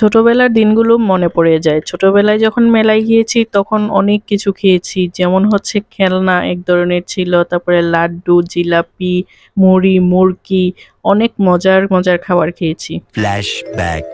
ছোটবেলার দিনগুলো মনে পড়ে যায়। ছোটবেলায় যখন মেলায় গিয়েছি, তখন অনেক কিছু খেয়েছি। যেমন হচ্ছে খেলনা এক ধরনের ছিল, তারপরে লাড্ডু, জিলাপি, মুড়ি, মুরকি, অনেক মজার মজার খাবার খেয়েছি। Flashback.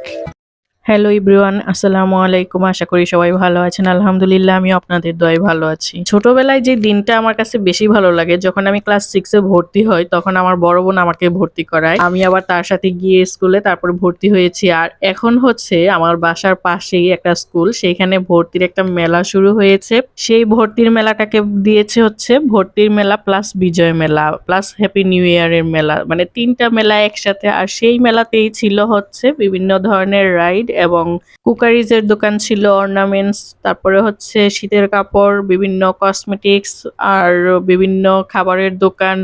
হ্যালো ইব্রিওয়ান আসসালামু আলাইকুম। আশা করি সবাই ভালো আছেন। আলহামদুলিল্লাহ আমি আপনাদের দয় ভালো আছি। ছোটবেলায় যে দিনটা আমার কাছে বেশি ভালো লাগে, যখন আমি ক্লাস সিক্সে ভর্তি হই, তখন আমার বড় বোন আমাকে ভর্তি করায়। আমি আবার তার সাথে গিয়ে স্কুলে তারপর ভর্তি হয়েছি। আর এখন হচ্ছে আমার বাসার পাশেই একটা স্কুল সেইখানে ভর্তির একটা মেলা শুরু হয়েছে। সেই ভর্তির মেলাটাকে দিয়েছে হচ্ছে ভর্তির মেলা প্লাস বিজয় মেলা প্লাস হ্যাপি নিউ ইয়ারের মেলা। মানে তিনটা মেলা একসাথে। আর সেই মেলাতেই ছিল হচ্ছে বিভিন্ন ধরনের রাইড এবং কুকারিজের দোকান ছিল অর্নামেন্টস, তারপরে হচ্ছে শীতের কাপড়, বিভিন্ন কসমেটিক্স আর বিভিন্ন খাবারের দোকান,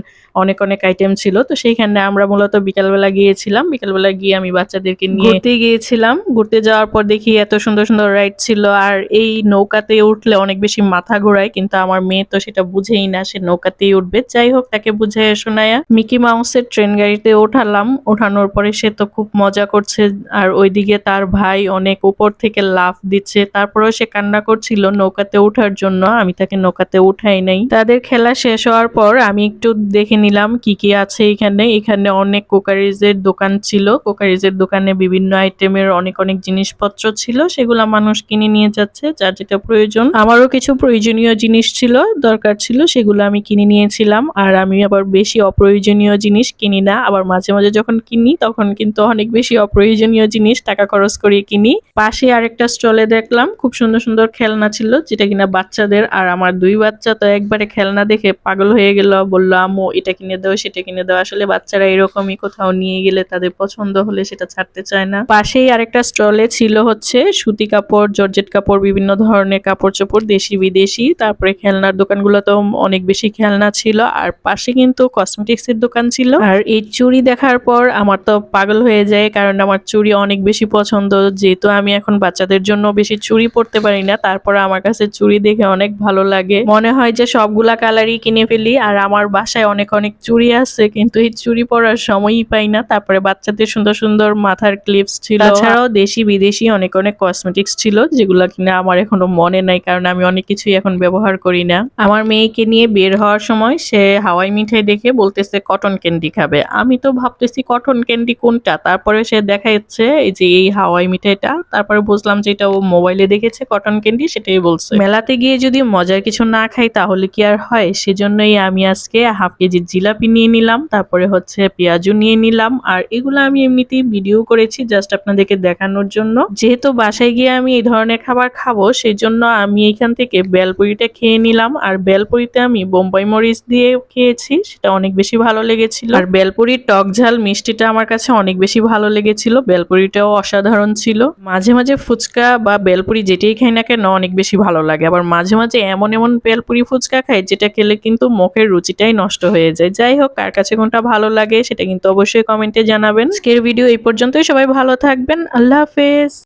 অনেক অনেক আইটেম ছিল। তো সেইখানে আমরা মূলত বিকালবেলা গিয়েছিলাম। বিকালবেলা গিয়ে আমি বাচ্চাদেরকে নিয়ে ঘুরতে গিয়েছিলাম। ঘুরতে যাওয়ার পর দেখি এত সুন্দর সুন্দর রাইড ছিল আর এই নৌকাতে উঠলে অনেক বেশি মাথা ঘোরায়, কিন্তু আমার মেয়ে তো সেটা বুঝেই না, সে নৌকাতেই উঠবে। যাই হোক, তাকে বুঝে শোনায়া মিকি মাউসের ট্রেন গাড়িতে ওঠালাম। ওঠানোর পরে সে তো খুব মজা করছে আর ওইদিকে তার ভাই অনেক উপর থেকে লাফ দিচ্ছে। তারপরেও সে কান্না করছিল নৌকাতে ওঠার জন্য। আমি তাকে নৌকাতে উঠাই নাই। তাদের খেলা শেষ হওয়ার পর আমি একটু দেখে নিলাম কি কি আছে এখানে। এখানে অনেক কোকারিজের দোকান ছিল। কোকারিজের দোকানে বিভিন্ন আইটেমের অনেক অনেক জিনিসপত্র ছিল। সেগুলো মানুষ কিনে নিয়ে যাচ্ছে, যার যেটা প্রয়োজন। আমারও কিছু প্রয়োজনীয় জিনিস ছিল, দরকার ছিল, সেগুলো আমি কিনে নিয়েছিলাম। আর আমি আবার বেশি অপ্রয়োজনীয় জিনিস কিনি না। আবার মাঝে মাঝে যখন কিনি, তখন কিন্তু অনেক বেশি অপ্রয়োজনীয় জিনিস টাকা খরচ করে কিনি। পাশে আরেকটা স্টলে দেখলাম, খুব সুন্দর সুন্দর খেলনা ছিল, যেটা কিনা বাচ্চাদের আর আমার দুই বাচ্চা তো একবারে খেলনা দেখে পাগল হয়ে গেল, বলল, আম্মু, এটা কিনে দাও, সেটা কিনে দাও। আসলে বাচ্চারা এরকমই কোথাও নিয়ে গেলে তাদের পছন্দ হলে সেটা ছাড়তে চায় না। পাশেই আরেকটা স্টলে ছিল হচ্ছে সুতি কাপড়, জর্জেট কাপড়, বিভিন্ন ধরনের কাপড় চোপড় দেশি বিদেশি। তারপরে খেলনার দোকানগুলোতেও অনেক বেশি খেলনা ছিল, আর পাশে কিন্তু কসমেটিক্স এর দোকান ছিল। আর এই চুড়ি দেখার পর আমার তো পাগল হয়ে যায়, কারণ আমার চুড়ি অনেক বেশি পছন্দ যেহেতু আমি এখন বাচ্চাদের জন্য বেশি চুড়ি পরতে পারি না, তারপর আমার কাছে চুড়ি দেখে অনেক ভালো লাগে। মনে হয় যে সবগুলা কালারই কিনে ফেলি, আর আমার বাসায় অনেক অনেক চুড়ি আছে, কিন্তু এই চুড়ি পরার সময়ই পাই না। তারপরে বাচ্চাদের সুন্দর সুন্দর মাথার ক্লিপস ছিল। তাছাড়াও দেশি বিদেশি অনেক অনেক কসমেটিক্স ছিল, যেগুলো কিনা আমার এখনও মনে নাই, কারণ আমি অনেক কিছুই এখন ব্যবহার করি না। আমার মেয়েকে নিয়ে বের হওয়ার সময় সে হাওয়াই মিঠাই দেখে বলতেছে কটন ক্যান্ডি খাবে। আমি তো ভাবতেছি কটন ক্যান্ডি কোনটা? তারপরে সে দেখাচ্ছে, এই যে এই হাওয়াই মিঠাইটা তারপরে বুঝলাম যে এটা ও মোবাইলে দেখেছে কটন ক্যান্ডি সেটাই বলছে। মেলাতে গিয়ে যদি মজার কিছু না খাই, তাহলে কি আর হয়? সেজন্যই আমি আজকে হাফ কেজি জিলাপি নিয়ে নিলাম, তারপরে হচ্ছে পেঁয়াজু নিয়ে নিলাম। আর এগুলো আমি এমনিতেই ভিডিও করেছি জাস্ট আপনাদেরকে দেখানোর জন্য। যেহেতু বাসায় গিয়ে আমি এই ধরনের খাবার খাব সেই জন্য আমি এখান থেকে বেলপুরিটা খেয়ে নিলাম। আর বেলপুরিতে আমি বোম্বাই মরিচ দিয়ে খেয়েছি, সেটা অনেক বেশি ভালো লেগেছিল। আর বেলপুরির টক ঝাল মিষ্টিটা আমার কাছে অনেক বেশি ভালো লেগেছিল। বেলপুরিটাও অসাধারণ ছিল। মাঝে মাঝে ফুচকা বা বেলপুরি যেটাই খাই না কেন অনেক বেশি ভালো লাগে। আবার মাঝে মাঝে এমন এমন বেলপুরি ফুচকা খাই যেটা খেলে কিন্তু মুখের রুচিটাই নষ্ট হয়ে যায়। যাই হোক, কার কাছে কোনটা ভালো লাগে সেটা কিন্তু অবশ্যই কমেন্টে জানাবেন। আজকের ভিডিও এই পর্যন্তই। সবাই ভালো থাকবেন। আল্লাহ হাফেজ।